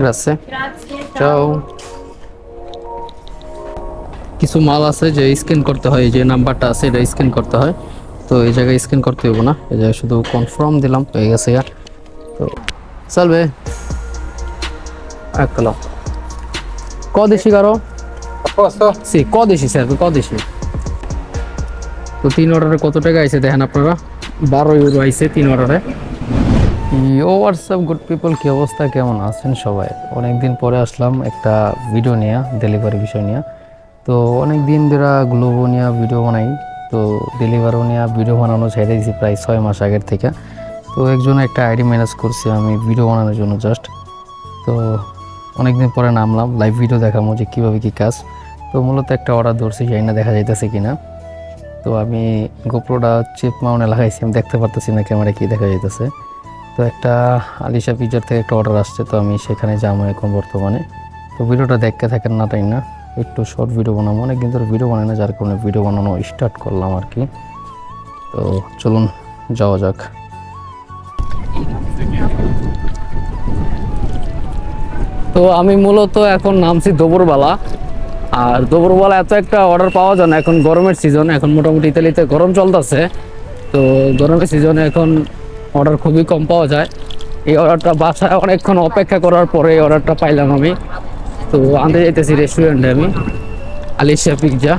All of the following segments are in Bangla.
Grazie. Grazie. Ciao. কিছু মাল আছে যে স্ক্যান করতে হয় যে নাম্বারটা আছে এটা স্ক্যান করতে হয়। তো এই জায়গায় স্ক্যান করতে হবে না। এই জায়গায় শুধু কনফার্ম দিলাম হয়ে গেছে ইয়া তো চলবে। একালো। ক দেশি কারও সি ক দেশি স্যার ক দেশি? তো তিন অর্ডারে কত টাকা আইছে দেখেন আপনারা? বারো ইউরো আইছে তিন অর্ডারে ও হোয়াটসঅ্যাপ গুড পিপল কী অবস্থা? কেমন আছেন সবাই? অনেক দিন পরে আসলাম একটা ভিডিও নিয়ে ডেলিভারি বিষয় নিয়ে। তো অনেক দিন ধরে গ্লোবো নিয়ে ভিডিও বানাই। তো ডেলিভারিও নিয়ে ভিডিও বানানো ছেড়ে দিয়েছি প্রায় ছয় মাস আগের থেকে। তো একজন একটা আইডি ম্যানেজ করছি আমি ভিডিও বানানোর জন্য জাস্ট তো অনেক দিন পরে নামলাম লাইভ ভিডিও দেখাবো যে কীভাবে কী কাজ। তো মূলত একটা অর্ডার ধরছি, জানি না দেখা যাইতেছে কি না তো আমি গোপ্রোটা চিপ মাউনে লাগাইছি, আমি দেখতে পারতেছি না ক্যামেরা কী দেখা যাইতেছে। তো একটা আলিশা পিজার থেকে একটা অর্ডার আসছে, তো আমি সেখানে যাব এখন বর্তমানে। তো ভিডিওটা দেখতে থাকেন না, তাই না? একটু শর্ট ভিডিও বানাবো। অনেক ধরে ভিডিও বানাই না, যার কারণে ভিডিও বানানো স্টার্ট করলাম আর কি। তো চলুন, যাওয়া যাক। তো আমি মূলত এখন নামছি দোবরবালা আর দোবরবালা এত একটা অর্ডার পাওয়া যায় না, এখন গরমের সিজন এখন মোটামুটি ইতালিতে গরম চলতেছে। তো গরমের সিজনে এখন অর্ডার খুবই কম পাওয়া যায়। এই অর্ডারটা বাসায় অনেকক্ষণ অপেক্ষা করার পরে এই অর্ডারটা পাইলাম আমি। তো আনতে যাইতেছি রেস্টুরেন্টে আমি। আলিশা পিৎজা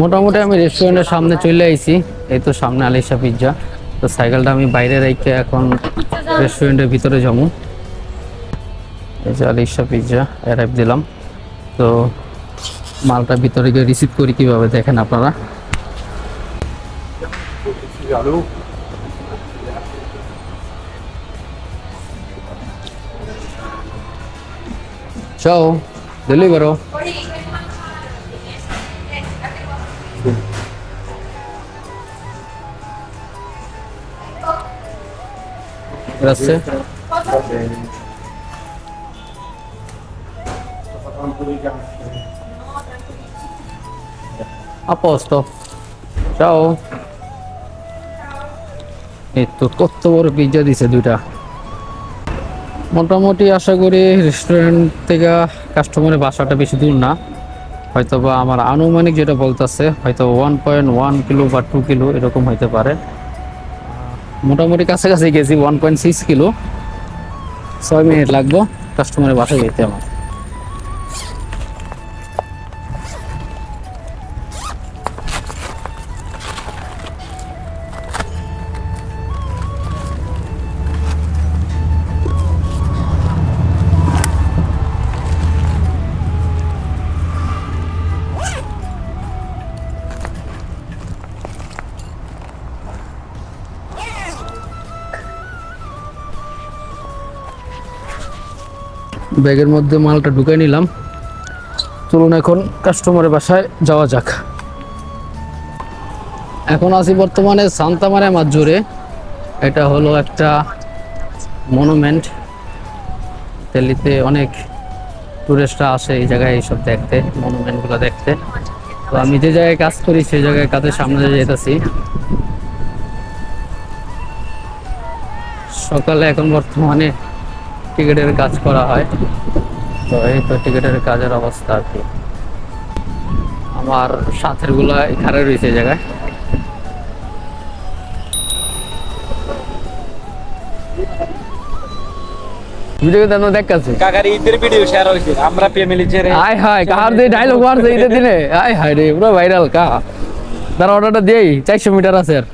মোটামুটি আমি রেস্টুরেন্টের সামনে চলে আইছি। এই তো সামনে আলিশা পিৎজা তো সাইকেলটা আমি বাইরে রেখে এখন রেস্টুরেন্টের ভিতরে যাব। এই যে আলিশা পিৎজা অ্যারাইভ দিলাম। তো মালটা ভিতরে গিয়ে রিসিভ করি কীভাবে দেখেন আপনারা। vers. Ciao, delibero. Grazie. A posto. Ciao. এই তো কত বড় পিৎজা দিছে দুইটা। মোটামুটি আশা করি রেস্টুরেন্ট থেকে কাস্টমারের বাসাটা বেশি দূর না। হয়তো বা আমার আনুমানিক যেটা বলতেছে, হয়তো ওয়ান পয়েন্ট ওয়ান কিলো বা টু কিলো এরকম হইতে পারে। মোটামুটি কাছাকাছি গেছি ওয়ান পয়েন্ট সিক্স কিলো। ছয় মিনিট লাগবো কাস্টমারের বাসায় যেতে আমার। ব্যাগের মধ্যে মালটা ঢুকাই নিলাম। চলুন এখন কাস্টমারের বাসায় যাওয়া যাক। এখন আছি বর্তমানে সান্তামারে মাজুরে এটা হলো একটা মনুমেন্ট দিল্লিতে অনেক টুরিস্টরা আসে এই জায়গায় এইসব দেখতে মনুমেন্টগুলো দেখতে। তো আমি যে জায়গায় কাজ করি, সেই জায়গায় কাজের সামনে যেতেছি। সকালে এখন বর্তমানে টিকিটের কাজ করা হয়। তো এই তো টিকিটের কাজের অবস্থা আর কি। আমার সাথেরগুলা এখানে রয়েছে জায়গায়। ভিডিও দেখাচ্ছে কাকার ঈদের ভিডিও শেয়ার হয়েছে আমরা ফ্যামিলি ছেড়ে আয় কার দিয়ে ডায়লগ মারছে ঈদের দিনে? আয় হায় রে পুরো ভাইরাল কা। তার অর্ডারটা দিয়েই চারশো মিটার আছে আর।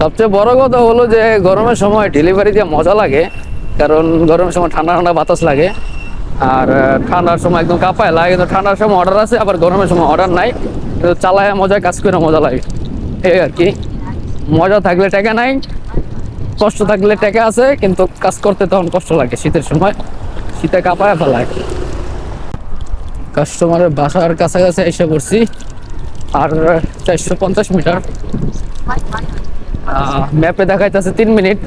সবচেয়ে বড় কথা হলো যে গরমের সময় ডেলিভারি দিয়ে মজা লাগে, কারণ গরমের সময় ঠান্ডা ঠান্ডা বাতাস লাগে। আর ঠান্ডার সময় একদম কাঁপায় লাগে, কিন্তু ঠান্ডার সময় অর্ডার আছে, আবার গরমের সময় অর্ডার নাই। কিন্তু চালায় মজায় কাজ করে মজা লাগে। এই আর কি। মজা থাকলে টাকা নাই, কষ্ট থাকলে টাকা আছে, কিন্তু কাজ করতে তখন কষ্ট লাগে শীতের সময়। শীতে কাঁপায় ফেলায়। কাস্টমারের বাসার কাছাকাছি এসে পড়ছি, আর চারশো পঞ্চাশ মিটার। ম্যাপে দেখাইতেছে তিন মিনিট।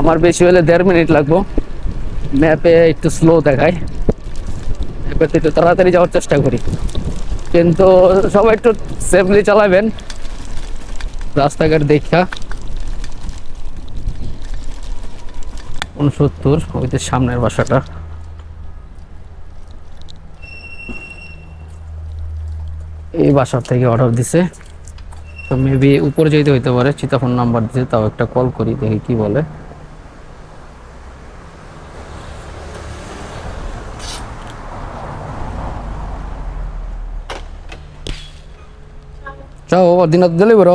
আমার বেশি হলে দেড় মিনিট লাগবো। ম্যাপে একটু স্লো দেখায় এবার একটু তাড়াতাড়ি যাওয়ার চেষ্টা করি। কিন্তু সবাই একটু সেফলি চালাবেন। রাস্তাঘাট দেখা। উনসত্তর, ওই যে সামনের বাসাটা। এই বাসার থেকে অর্ডার দিছে। তো মেবি উপরে যেতে হইতে পারে, চিতাফোন নাম্বার দিতে, তাও একটা কল করি, দেখি কি বলে। চাও দিন দিলে বড়।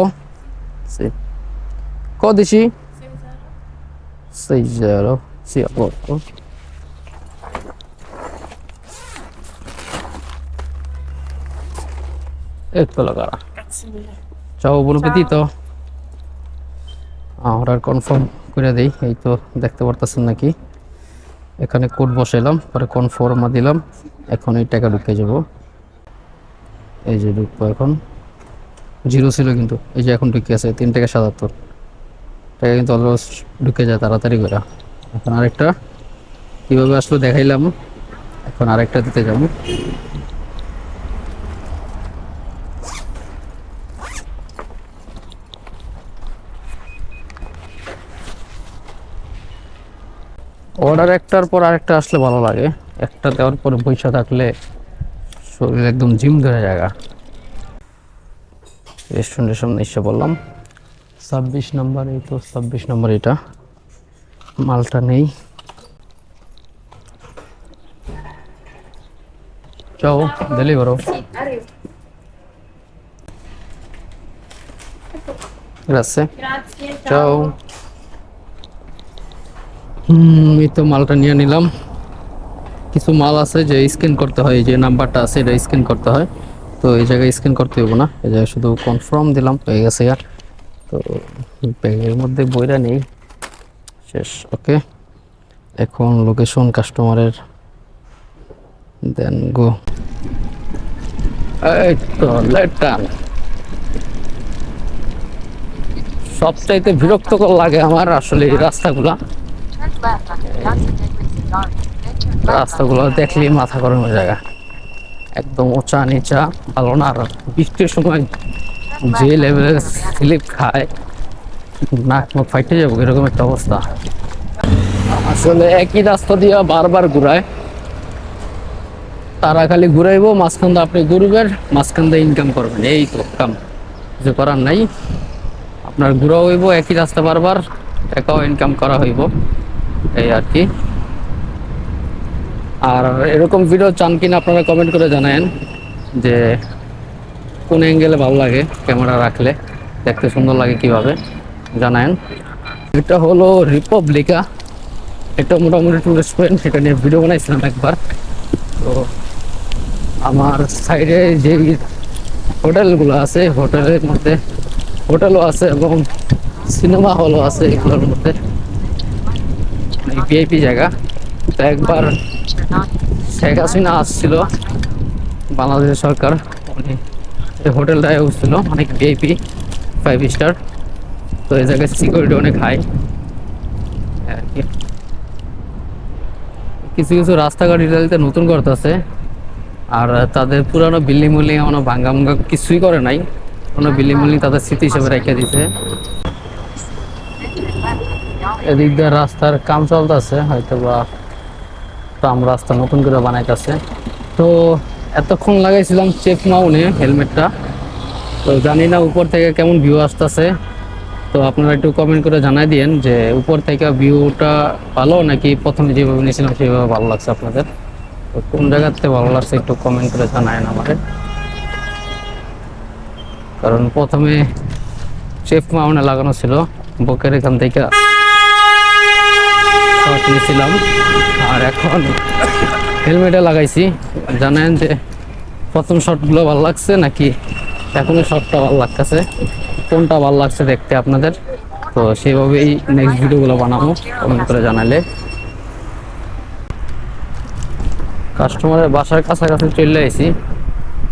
ক দিছি? সেই এক তো লাগা Ciao, buon appetito. Order confirm করে দেই এই তো দেখতে পারতেছেন নাকি? এখানে কোড বসাইলাম পরে কনফার্মা দিলাম এখন এই টাকা ঢুকে যাব। এই যে ঢুকবো এখন। জিরো ছিল কিন্তু এই যে এখন ঢুকে আছে তিন টাকা সাতাত্তর। টাকা কিন্তু অলমোস্ট ঢুকে যায় তাড়াতাড়ি করে। এখন আরেকটা। কীভাবে আসলো দেখাইলাম এখন আরেকটা দিতে যাব। অর্ডার একটার পর আরেকটা আসলে ভালো লাগে। একটা দেওয়ার পর পয়সা থাকলে শরীর একদম জিম ধরে জায়গা। রেস্টুরেন্টের সামনে এসে বললাম ছাব্বিশ নম্বর এই তো ছাব্বিশ নম্বর এটা। মালটা নেই। চাও ডেলিভারো Grazie. Grazie, এই তো মালটা নিয়ে নিলাম। কিছু মাল আছে যে স্ক্যান করতে হয় যে নাম্বারটা আছে, এটা স্ক্যান করতে হয়। তো এই জায়গায় স্ক্যান করতে হবে না। এই জায়গায় শুধু কনফার্ম দিলাম, হয়ে গেছে আর। তো ব্যাগের মধ্যে বইরা নেই। শেষ, ওকে। এখন লোকেশন কাস্টমারের দেন গো। এই তো সবচাইতে বিরক্তকর লাগে আমার আসলে এই রাস্তাগুলা। রাস্তাগুলো দেখলেই মাথা গরমের জায়গা একদম উঁচা নিচা, ভালো না আর বৃষ্টির সময় যে লেভেলের স্লিপ খায়, নাক মুখ ফাইটে যাব, এরকম একটা অবস্থা। আসলে একই রাস্তা দিয়ে বারবার ঘুরায়। তারা খালি ঘুরাইবো, মাঝখান দিয়ে আপনি ঘুরবেন, মাঝখান দিয়ে ইনকাম করবেন। এই তো কাম। কিছু করার নাই। আপনার ঘুরা হইব, একই রাস্তা বারবার টাকাও ইনকাম করা হইব। এই আর কি। আর এরকম ভিডিও চান কিনা আপনারা কমেন্ট করে জানায়েন যে কোন অ্যাঙ্গেলে ভালো লাগে ক্যামেরা রাখলে, দেখতে সুন্দর লাগে কীভাবে, জানায়েন। এটা হলো রিপাবলিকা এটা মোটামুটি টুরিস্ট পয়েন্ট সেটা নিয়ে ভিডিও বানাইছিলাম একবার। তো আমার সাইডে যে হোটেলগুলো আছে, হোটেলের মধ্যে, হোটেলও আছে এবং সিনেমা হলও আছে এগুলোর মধ্যে। ভিআইপি জায়গা। তো একবার শেখ হাসিনা আসছিল বাংলাদেশ সরকার। উনি হোটেলটায় উঠছিল অনেক ভিআইপি ফাইভ স্টার তো এই জায়গায় সিকিউরিটি অনেক হাই আর কি। কিছু কিছু রাস্তাঘাট ইটালিতে নতুন করতেছে আর তাদের পুরানো বিল্ডিং মিল্ডিং এমন ভাঙ্গা ভাঙ্গা কিছুই করে নাই। কোনো বিল্ডিং মিল্ডিং তাদের স্মৃতি হিসেবে রেখে দিছে। এদিক দিয়ে রাস্তার কাম চলতেছে হয়তো বা ট্রাম রাস্তা নতুন করে বানাইতেছে। তো এতক্ষণ লাগাইছিলাম চেক মাউনে হেলমেটটা। তো জানি না উপর থেকে কেমন ভিউ আসতেছে। তো আপনারা একটু কমেন্ট করে জানাই দিয়েন যে উপর থেকে ভিউটা ভালো নাকি প্রথমে যেভাবে নিয়েছিলাম সেভাবে ভালো লাগছে আপনাদের? তো কোন জায়গাতে ভালো লাগছে একটু কমেন্ট করে জানায়েন আমাকে। কারণ প্রথমে চেফ মাউনে লাগানো ছিল, বুকের এখান থেকে শর্ট নিয়েছিলাম আর এখন হেলমেটে লাগাইছি। জানেন যে প্রথম শটগুলো ভালো লাগছে নাকি এখনই শটটা ভালো লাগতেছে। কোনটা ভালো লাগছে দেখতে আপনাদের। তো সেইভাবেই নেক্সট ভিডিওগুলো বানাবো কমেন্ট করে জানালে। কাস্টমারের বাসার কাছাকাছি চলে আইছি।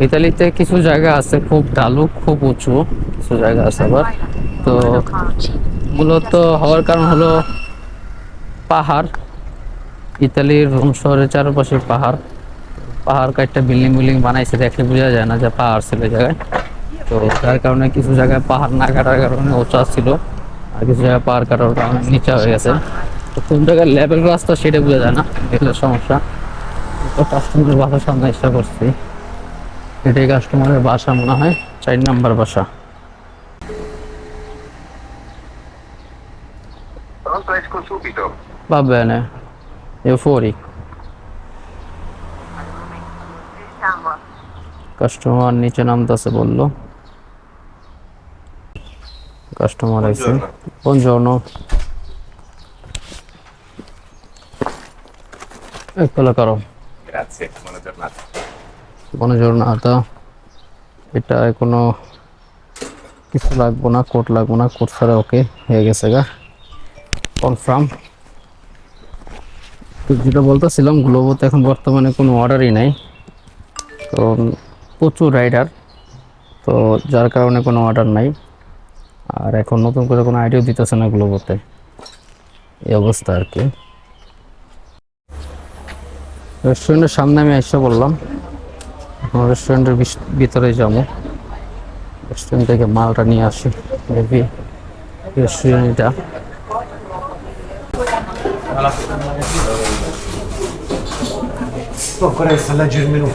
ইতালিতে কিছু জায়গা আছে খুব ঢালু খুব উঁচু। কিছু জায়গা আছে আবার। তো মূলত হওয়ার কারণ হলো পাহাড়, ইতালির রোম শহরের চারপাশে পাহাড়। পাহাড় কাটটা বিল্ডিং বিল্ডিং বানাইছে দেখলে বোঝা যায় না যে পাহাড় ছিল জায়গায়। তো যার কারণে কিছু জায়গায় পাহাড় না কাটার কারণে উঁচা ছিল, আর কিছু জায়গায় পাহাড় কাটার কারণে নিচা হয়ে গেছে। তো কোন জায়গায় লেভেল রাস্তা সেটা বোঝা যায় না, এগুলো সমস্যা। তো কাস্টমারের বাসার সামনে চেষ্টা করছি এটাই কাস্টমারের বাসা মনে হয়, চার নাম্বার বাসা। Va bene, io fuori. Customer নিচে নামতেছে বলল কাস্টমার আছে buongiorno eccolo caro Grazie, buona giornata. buona giornata এটা কোনো কিছু লাগবো না কোট লাগবো না কোট ছাড়া ওকে হয়ে গেছে গা কনফার্ম তো যেটা বলতেছিলাম গ্লোবোতে এখন বর্তমানে কোনো অর্ডারই নাই। তো প্রচুর রাইডার তো যার কারণে কোনো অর্ডার নাই। আর এখন নতুন করে কোনো আইডিয়া দিতেছে না গ্লোবোতে এই অবস্থা আর কি। রেস্টুরেন্টের সামনে আমি এসে বললাম, এখন রেস্টুরেন্টের ভিতরে যাব। রেস্টুরেন্ট থেকে মালটা নিয়ে আসি। দেখবি রেস্টুরেন্টটা Ancora a leggere il menù.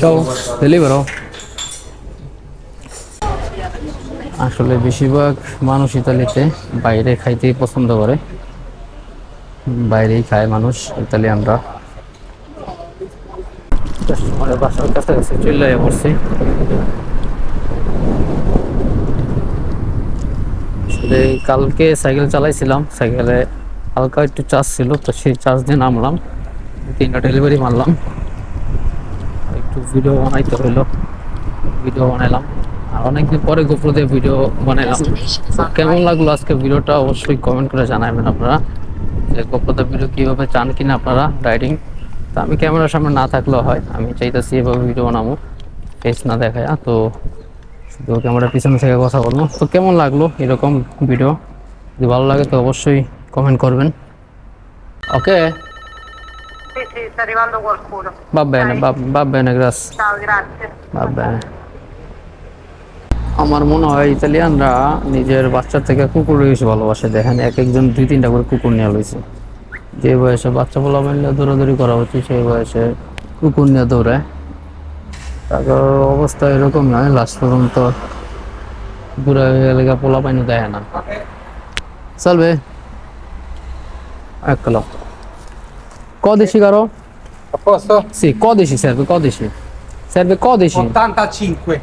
চাও ডেলিভারও আসলে বেশিরভাগ মানুষ ইতালিতে বাইরে খাইতেই পছন্দ করে বাইরেই খায় মানুষ ইতালিয়ানরা আসলে কালকে সাইকেল চালাইছিলাম সাইকেলে হালকা একটু চার্জ ছিল তো সেই চার্জ দিয়ে নামলাম তিনটা ডেলিভারি মারলাম। একটু ভিডিও বানাইতে হইল। ভিডিও বানাইলাম। আর অনেকদিন পরে গোপ্রো দিয়ে ভিডিও বানাইলাম। কেমন লাগল আজকে ভিডিওটা অবশ্যই কমেন্ট করে জানাবেন আপনারা। যে গোপ্রোতে ভিডিও কীভাবে চান কিনা আপনারা রাইডিং তো আমি ক্যামেরার সামনে না থাকলেও হয়। আমি চাইতেছি এভাবে ভিডিও বানাবো। ফেস না দেখায়। তো শুধু ক্যামেরার পিছনে থেকে কথা বলব। তো কেমন লাগল এরকম ভিডিও যদি ভালো লাগে তো অবশ্যই কমেন্ট করবেন। ওকে Sì, sì, sta arrivando qualcuno. va bene va, va bene grazie. Ciao, grazie. va bene. আমার মনে হয় ইতালিয়ানরা নিজের বাচ্চা থেকে কুকুর বেশি ভালোবাসে। দেখেন এক একজন দুই তিনটা করে কুকুর নিয়ে লইছে। যে বয়সে বাচ্চা পোলা মারলে দৌড়াদৌড়ি করা উচিত সেই বয়সে কুকুর নিয়ে দৌড়ায় তারপর অবস্থা এরকম নয় লাস্ট পর্যন্ত বুড়া হয়ে গেলে পোলা পাইনি দেয় না। চলবে। এক কদেশি কারও A posto? Sì, codici serve, codici. Serve codici. 85,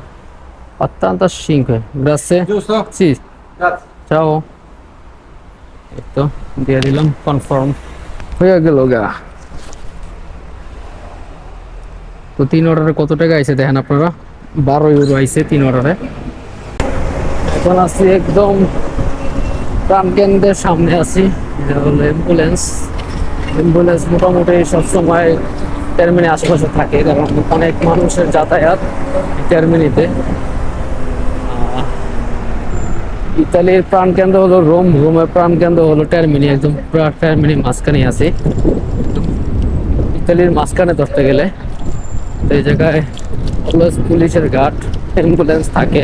85. Grazie. giusto? Sì, Grazie. ciao. এই দিয়ে দিলাম কনফার্ম হয়ে গেল গা তো তিন অর্ডারে কত টাকা আইছে দেখেন আপনারা বারো ইউরো আইছে তিন অর্ডারে এখন আছি একদম প্রাণ কেন্দ্রের সামনে আছি এটা হলো অ্যাম্বুলেন্স অ্যাম্বুলেন্স মোটামুটি সবসময় টার্মিনি আশেপাশে থাকে। কারণ অনেক মানুষের যাতায়াত টার্মিনিতে ইতালির প্রাণকেন্দ্র হলো রোম, রোমের প্রাণকেন্দ্র হলো টার্মিনি একদম টার্মিনি মাঝখানে আছে। ইতালির মাঝখানে ধরতে গেলে তো এই জায়গায় পুলিশের গার্ড, অ্যাম্বুলেন্স থাকে।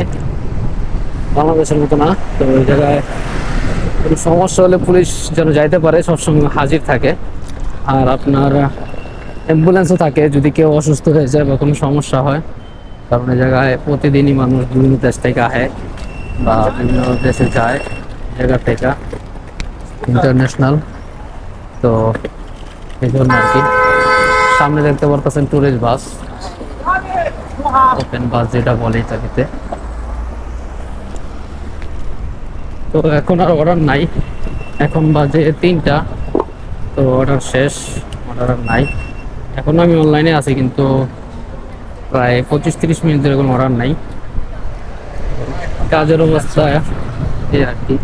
বাংলাদেশের মতো না, তো ওই জায়গায় কোনো সমস্যা হলে পুলিশ যেন যাইতে পারে, সবসময় হাজির থাকে। আর আপনার অ্যাম্বুলেন্সও থাকে, যদি কেউ অসুস্থ হয়ে যায় বা কোনো সমস্যা হয়, কারণ এই জায়গায় প্রতিদিনই মানুষ বিভিন্ন দেশ থেকে আহে বা বিভিন্ন দেশে যায় জায়গা থেকে ইন্টারন্যাশনাল তো এই জন্য আর কি। সামনে দেখতে পারতেছেন ট্যুরিস্ট বাস ওপেন বাস যেটা বলে ইতালিতে তো এখন আর অর্ডার নাই, এখন বাজে তিনটা। তো অর্ডার শেষ অর্ডার নাই। এখন আমি অনলাইনে আছি, কিন্তু প্রায় পঁচিশ তিরিশ মিনিট ধরে কোনো অর্ডার নাই। কাজের অবস্থা এই আর কি।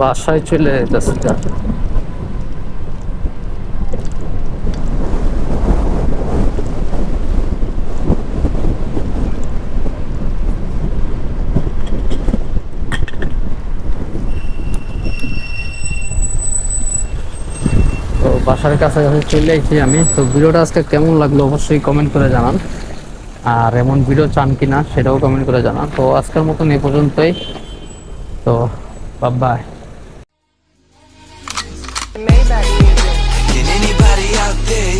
বাসায় চলে যেতেছে বাসার কাছাকাছি চলে আসছি আমি। তো ভিডিওটা আজকে কেমন লাগল অবশ্যই কমেন্ট করে জানান। আর এমন ভিডিও চান কি না সেটাও কমেন্ট করে জানান। তো আজকের মতন এ পর্যন্তই। তো bye Maybach music. Can anybody out there